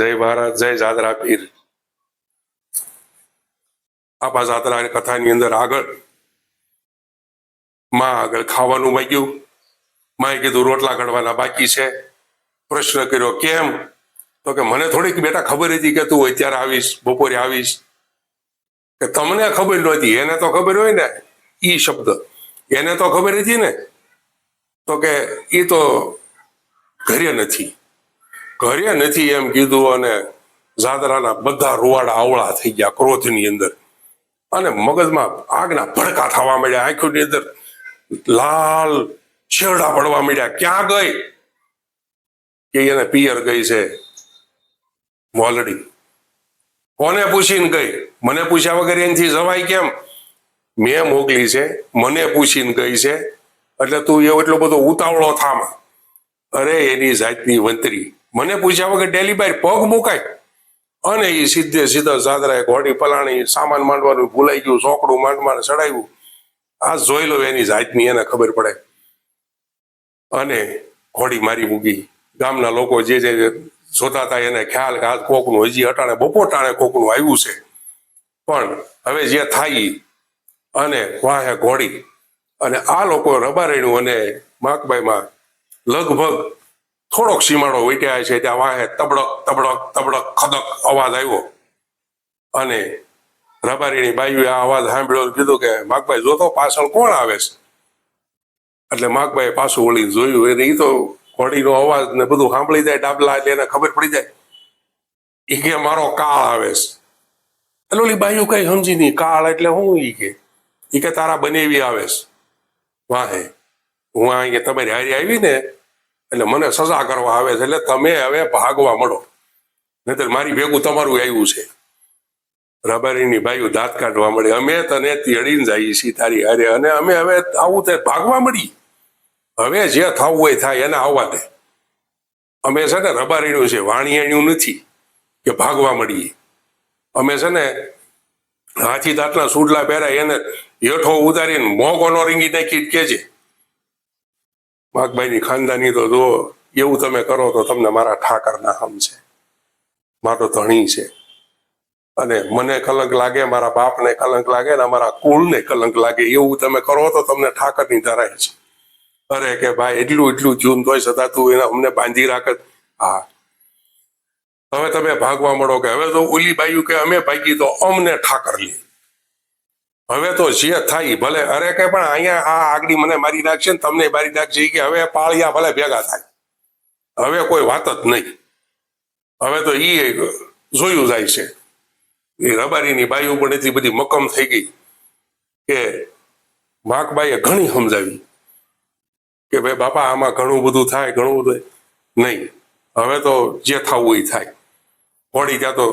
જય ભારત, જય જાદરા પીર. આપા જાદરા કથાની અંદર આગળમાં આગળ ખાવાનું માંગ્યું. માએ કીધું, રોટલા ઘડવાના બાકી છે. પ્રશ્ન કર્યો, કેમ? તો કે, મને થોડીક બેટા ખબર હતી કે તું અત્યારે આવીશ, બપોરે આવીશ. કે, તમને ખબર નહોતી, એને તો ખબર હોય ને, ઈ શબ્દ. એને તો ખબર હતી ને? તો કે એ તો ઘરે નથી. ઘરે નથી એમ કીધું અને જાદરાના બધા રૂવાડા આવળા થઈ ગયા ક્રોધની અંદર. અને મગજમાં આગના ભડકા થવા માંડ્યા, આંખોની અંદર લાલ છેડા પડવા માંડ્યા. ક્યાં ગઈ? કે એને પિયર ગઈ છે? મોલડી. કોને પૂછીને ગઈ? મને પૂછ્યા વગર એનથી જવાય કેમ? મેં મોકલી છે, મને પૂછીને ગઈ છે. એટલે તું એવો એટલો બધો ઉતાવળો થામાં. અરે, એની જાતની વંતરી. મને પૂછ્યા વગર ડેલી બાય પગ મુકાય. અને એ સીધે સીધા સાદરાએ ઘોડી પલાણી, સામાન માંડવાનું ભૂલાઈ ગયું, ચોકડું માંડવાનું ચડાવ્યું. આ જોઈ લો એની જાતની, એને ખબર પડે. અને ઘોડી મારી મૂકી. ગામના લોકો જે જે જોતા હતા એને ખ્યાલ કે આ કોકનું, હજી અટાણે બપોર ટાણે કોકનું આવ્યું છે. પણ હવે જે થાય અને વાહે ઘોડી. અને આ લોકો રબારેણું અને માકબાઈમાં લગભગ થોડોક સીમાડો વેટ્યા છે ત્યાં વાહે તબડક તબડક તબડક, ખદક અવાજ આવ્યો. અને રબારીની બાયુએ આ અવાજ સાંભળ્યો કીધું કે, માગભાઈ જોતો પાછળ કોણ આવે છે? એટલે માગભાઈ પાછું વળીને જોયું એટલે એ તો ઘોડીનો અવાજ ને બધું સાંભળી જાય, ડાબલા એટલે એને ખબર પડી જાય. એ કે, મારો કાળ આવે છે. એટલે ઓલી બાયુ કઈ સમજી નહીં, કાળ એટલે હું ઈ કે? ઈ કે તારા બનેવી આવે છે. વાહે, હું અહીંયા તમારી હારી આવી ને એટલે મને સજા કરવા આવે છે, એટલે તમે હવે ભાગવા મળો. નહીતર મારી ભેગું તમારું આવ્યું છે. રબારીની ભાઈઓ દાંત કાઢવા મળે. અમે તને તેડીને જઈએ છીએ તારી અરે અને અમે હવે આવું તે ભાગવા મળી. હવે જે થવું હોય થાય, એને આવવા દે. અમે છે ને રબારીનું છે, વાણિયાણ્યું નથી કે ભાગવા મળીએ. અમે છે ને હાથી દાંતના સુડલા પહેરાય, એને હેઠો ઉતારીને મોગોનો રીંગી નાખી કે છે માગભાઈની ખાનદાની તો જુઓ, એવું તમે કરો તો તમને મારા ઠાકરના હમ છે. મારો ધણી છે. અને મને કલંક લાગે, મારા બાપને કલંક લાગે ને અમારા કુળને કલંક લાગે. એવું તમે કરો તો તમને ઠાકરની ધરાય છે. અરે કે ભાઈ, એટલું એટલું જૂન તોય છતાં તું એને અમને બાંધી રાખ હા. હવે તમે ભાગવા મળો કે હવે તો ઓલી બાયું કે અમે ભાગી તો અમને ઠાકર લે. હવે તો જે થાય, ભલે અરે કે પણ અહીંયા આ આગડી મને મારી નાખશે ને તમને મારી નાખશે કે હવે પાળિયા ભલે ભેગા થાય. હવે કોઈ વાત જ નહીં. હવે તો ઈ જોયું જાય છે. એ રબારીની બાઈ પણ એટલી બધી મક્કમ થઈ ગઈ કે માકબાઈએ ઘણી સમજાવી કે ભાઈ, બાપા, આમાં ઘણું બધું થાય, ઘણું બધું નહીં. હવે તો જે થવું એ થાય. હોડી ત્યાં તો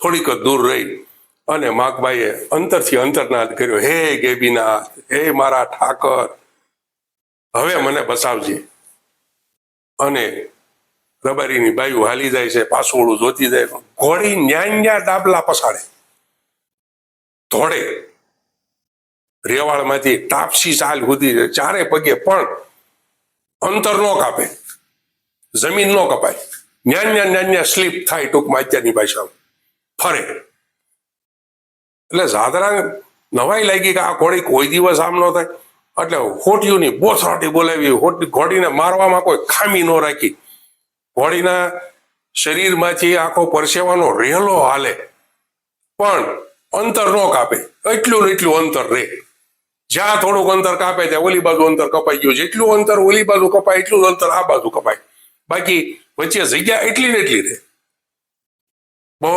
થોડીક જ દૂર રહી. અને માકબાઈએ અંતરથી અંતરનાદ કર્યો, હે ગેબીનાથ, હે મારા ઠાકર, હવે મને બસાવજે. અને રબારીની બાયુ હાલી જાય છે પાછોડું જોતી જાય, ઘોડી ન્યા ન્યા ડાબલા પસાડે ધોડે રેવાળમાંથી ટાપસી ચાલ સુધી ચારે પગે પણ અંતર નો કાપે, જમીન નો કપાય. ન્યા ન્યા ન્યા સ્લીપ થાય ટૂંકમાં અત્યારની ભાષામાં. ફરે. એટલે જાદરા નવાઈ લાગી કે આ ઘોડી કોઈ દિવસ આમ ન થાય. એટલે હોટીઓની બોથરાટી બોલાવી હોટી ઘોડીને મારવામાં કોઈ ખામી ન રાખી. ઘોડીના શરીરમાંથી આખો પરસેવાનો રેલો હાલે. પણ અંતર ન કાપે. એટલું ને એટલું અંતર રહે જ્યાં થોડુંક અંતર કાપે ત્યાં ઓલી બાજુ અંતર કપાઈ ગયું. જેટલું અંતર ઓલી બાજુ કપાય, એટલું અંતર આ બાજુ કપાય. બાકી વચ્ચે જગ્યા એટલી ને એટલી રહે બહુ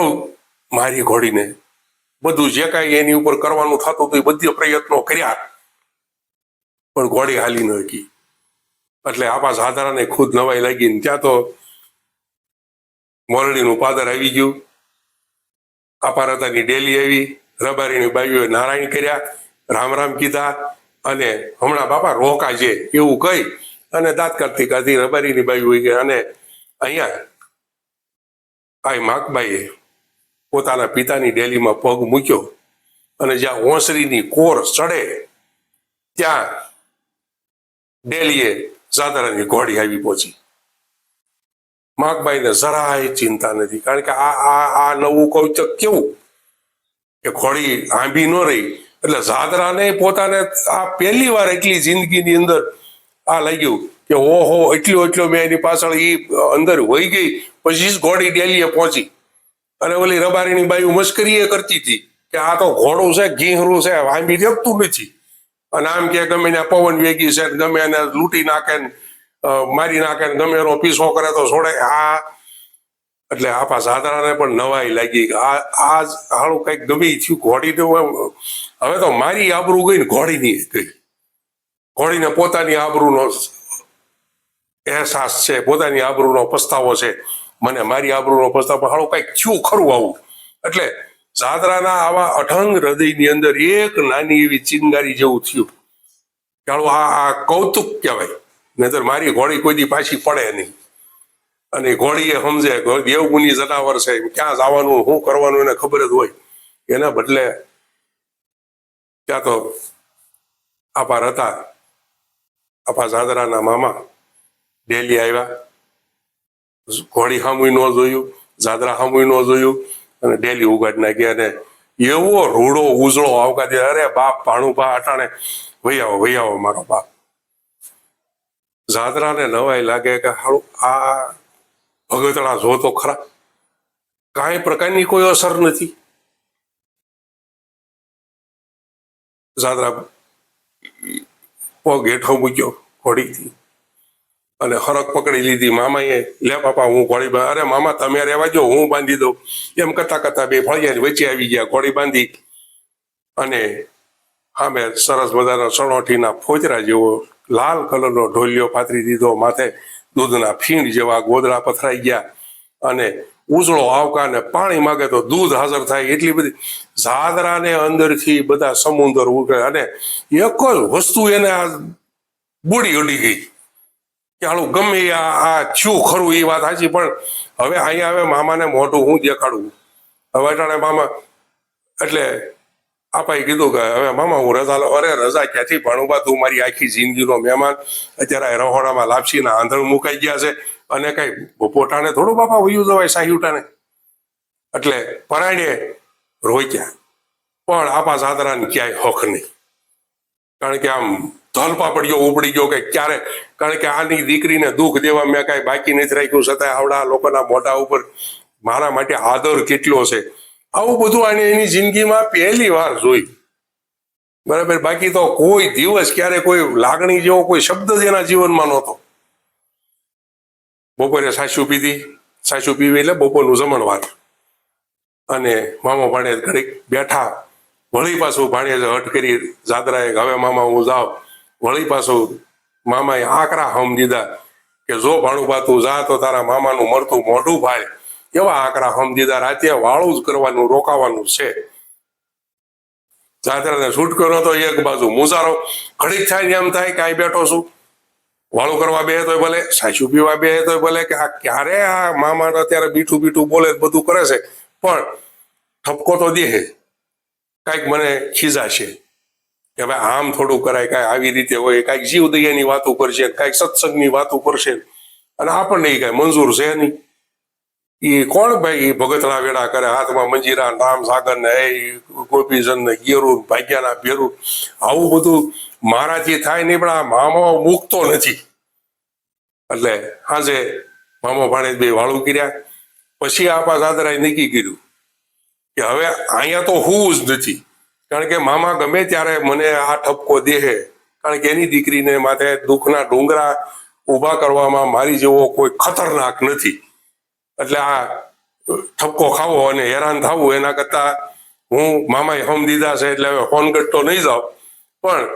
મારી ઘોડીને બધું જે કાંઈ એની ઉપર કરવાનું થતું હતું એ બધી પ્રયત્નો કર્યા. પણ ઘોડી હાલી ન એટલે આપા સાધારાને ખુદ નવાઈ લાગી ને ત્યાં તો મોરડીનું પાદર આવી ગયું. અપારતાની ડેલી આવી, રબારીની બાઈઓએ નારાયણ કર્યા, રામ રામ કીધા અને હમણાં બાપા રોકા છે એવું કહી અને દાંત કરતી કરતી રબારીની બાઈઓ અને અહીંયા આ માકબાઈએ પોતાના પિતાની ડેલીમાં પગ મૂક્યો અને જ્યાં ઓસરીની કોર ચડે, ત્યાં ડેલીએ સાધારાની ઘોડી આવી પહોંચી. માગભાઈને જરાય ચિંતા નથી, કારણ કે આ આ આ નવું કૌચક કેવું? કે ઘોડી આંબી ન રહી, એટલે જાદરાને પોતાને આ પહેલી વાર એટલી જિંદગીની અંદર આ લાગ્યું કે ઓહો, એટલો એટલો મેં એની પાછળ એ અંદર વહી ગઈ, પછી ઘોડી ડેલીએ પહોંચી. અને ઓલી રબારીની બાઈ મશ્કરી એ કરતી હતી કે આ તો ઘોડું છે ઘીહરું છે આંબી દેખતું નથી. અને આમ કે ગમે ને પવન વેગી છે ગમે એને લૂંટી નાખે ને મારી નાખે ને ગમે એનો પીસો કરે તો છોડે. આ, એટલે આપા સાધારાને પણ નવાઈ લાગી. આ આ હાળું કંઈક ગમી થયું, ઘોડી હવે તો મારી આબરૂ ગઈ ને ઘોડીની ગઈ. ઘોડીને પોતાની આબરૂનો અહેસાસ છે, પોતાની આબરૂનો પસ્તાવો છે. મને મારી આબરૂનો પસ્તાવો હાળું કંઈક થયું ખરું આવું. એટલે જાદરાના આવા અઠંગ હૃદયની અંદર એક નાની એવી ચિનગારી જેવું થયું. ચાલો આ આ કૌતુક કહેવાય. નહીતર મારી ઘોડી કોઈ પાછી પડે નહીં. અને ઘોડી એ સમજે દેવગુની જનાવર છે ક્યાં જવાનું, શું કરવાનું એને ખબર જ હોય. એના બદલે ત્યાં તો આપા હતા. આપા જાદરાના મામા ડેલી આવ્યા. ઘોડી સામુય ન જોયું જાદરા સામુય ન જોયું અને ડેલી ઉગાડી નાખી અને એવો રૂડો, ઉજળો આવકા દે અરે બાપ, ભાણું બા, અટાણે, વહી આવો વહી આવો મારો બાપ. જાદરાને નવાઈ લાગે કે હારું આ ભગતડા જો તો ખરા. કાંઈ પ્રકારની કોઈ અસર નથી. જાદરા પગ હેઠો મૂક્યો, ઘોડીથી. અને હરક પકડી લીધી. મામાએ, લે પાપા હું ઘોડી અરે મામા, તમે રહેવા જો હું બાંધી દઉં. એમ કરતા કરતા બે ફળિયા વચ્ચે આવી ગયા, ઘોડી બાંધી અને સામે સરસ મજાના સણોઠીના ફોજરા જેવો લાલ કલરનો ઢોલિયો પાથરી દીધો, માથે દૂધના ફીણ જેવા ગોદડા પથરાઈ ગયા અને ઉજળો આવકા ને પાણી માગે તો દૂધ હાજર થાય, એટલી બધી ઝાદરાને અંદરથી બધા સમુદર ઉગે અને એક જ વસ્તુ એને આ બુડી ઉડી ગઈ. કે હાલું, ગમે આ આ થયું ખરું એ વાત સાચી, પણ હવે અહીંયા હવે મામાને મોઢું હું દેખાડું. હવે અટાણે મામા એટલે આપાએ કીધું કે હવે મામા, હું રજા લો અરે, રજા ક્યાંથી? ભણુબા તું મારી આખી જિંદગીનો મહેમાન અત્યારે રહોડામાં લાપસીના આંધણ મુકાઈ ગયા છે. અને કઈ પોટાને થોડું બાપા વયું જવાય સાહ્યુટાને. એટલે પરાયણે રોક્યા. પણ આપા સાદરાને ક્યાંય હક નહીં. કારણ કે આમ ધલપાપડીઓ ઉપડી ગયો કે ક્યારે? કારણ કે આની દીકરીને દુઃખ દેવા મેં કાંઈ બાકી નથી રાખ્યું છતાં આવડા લોકોના મોઢા ઉપર મારા માટે આદર કેટલો છે? આવું બધું આને એની જિંદગીમાં પહેલી વાર જોઈ. બરાબર? બાકી તો કોઈ દિવસ ક્યારે કોઈ લાગણી જેવો કોઈ શબ્દ જ એના જીવનમાં નહોતો. બપોરે સાસુ પીધી. સાસુ પીવી એટલે બપોરનું જમણવાર અને મામા ભાડે ઘડીક બેઠા વળી પાછું ભાણેજ હટ કરી, જાદરાએ હવે મામા હું જાઉં. વળી પાછું મામાએ આકરા હમ દીધા કે, જો ભાણું તું જા, તો તારા મામાનું મરતું મોઢું ભાઈ એવા આકરા હમ દીધા. રાતે વાળું જ કરવાનું, રોકાવાનું છે. જાદરાને શૂટ કરો તો એક બાજુ મુજારો ઘડીક થાય ને એમ થાય કે અહીં બેઠો છું. વાળું કરવા બે તો ભલે, સાસુ પીવા બે તો ભલે, કે આ ક્યારે આ મામા અત્યારે બીઠું બીઠું બોલે બધું કરે છે. પણ ઠપકો તો દે કાંઈક મને ખીજાશે કે ભાઈ આમ થોડું કરાય, કાંઈ આવી રીતે હોય, કાંઈક જીવદયાની વાત ઉપર છે, કાંઈક સત્સંગની ઉપર છે. અને આપણને એ કાંઈ મંજૂર છે નહીં. એ કોણ ભાઈ એ ભગતડા વેડા કરે, હાથમાં મંજીરા રામ સાગર ને ગોપીજન ને ગેરું ભાગ્યાના ભેરું આવું બધું મારાથી થાય નહીં, પણ આ મામા મૂકતો નથી. એટલે હાજે મામા ભાણે બે વાળું કર્યા. પછી આપા સાદરાએ નક્કી કર્યું કે હવે અહીંયા તો હું જ નથી. કારણ કે મામા ગમે ત્યારે મને આ ઠપકો દેહે, કારણ કે એની દીકરીને માથે દુઃખના ડુંગરા ઊભા કરવામાં મારી જેવો કોઈ ખતરનાક નથી. એટલે આ ઠપકો ખાવો અને હેરાન થવું એના કરતા હું મામાએ હમ દીધા છે એટલે હવે ફોન તો નહીં જાઉં, પણ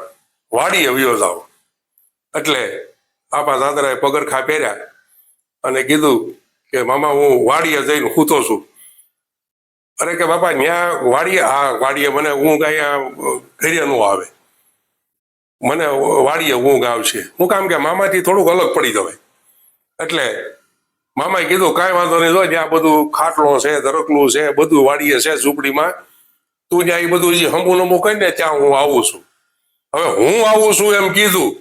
વાડી આવ્યો જાઉં. એટલે આપા દાદરાએ પગરખા પહેર્યા અને કીધું કે મામા હું વાડીએ જઈને સૂતો છું. અરે કે બાપા, ન્યા વાડીએ, હા, વાડીએ મને ઊંઘ અહીંયા ઘરે નો આવે. મને વાડીએ ઊંઘ આવશે. હું કામ કે મામાથી થોડુંક અલગ પડી જવાય. એટલે મામાએ કીધું, કાંઈ વાંધો નહીં, જો ત્યાં બધું ખાટલો છે ધરકલું છે, બધું વાડીએ છે ઝૂંપડીમાં, તું ત્યાં એ બધું જે હંબુ નંબુ કરીને ત્યાં હું આવું છું. હવે હું આવું છું એમ કીધું,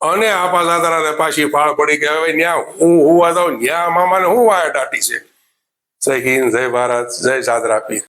અને આપા સાદરાને પાછી ફાળ પડી કે હવે ન્યા હું હોવા જાઉં, ન્યા મામાને હું વાયા દાટી છે? જય હિન્દ જય ભારત જય સાદરા પીર.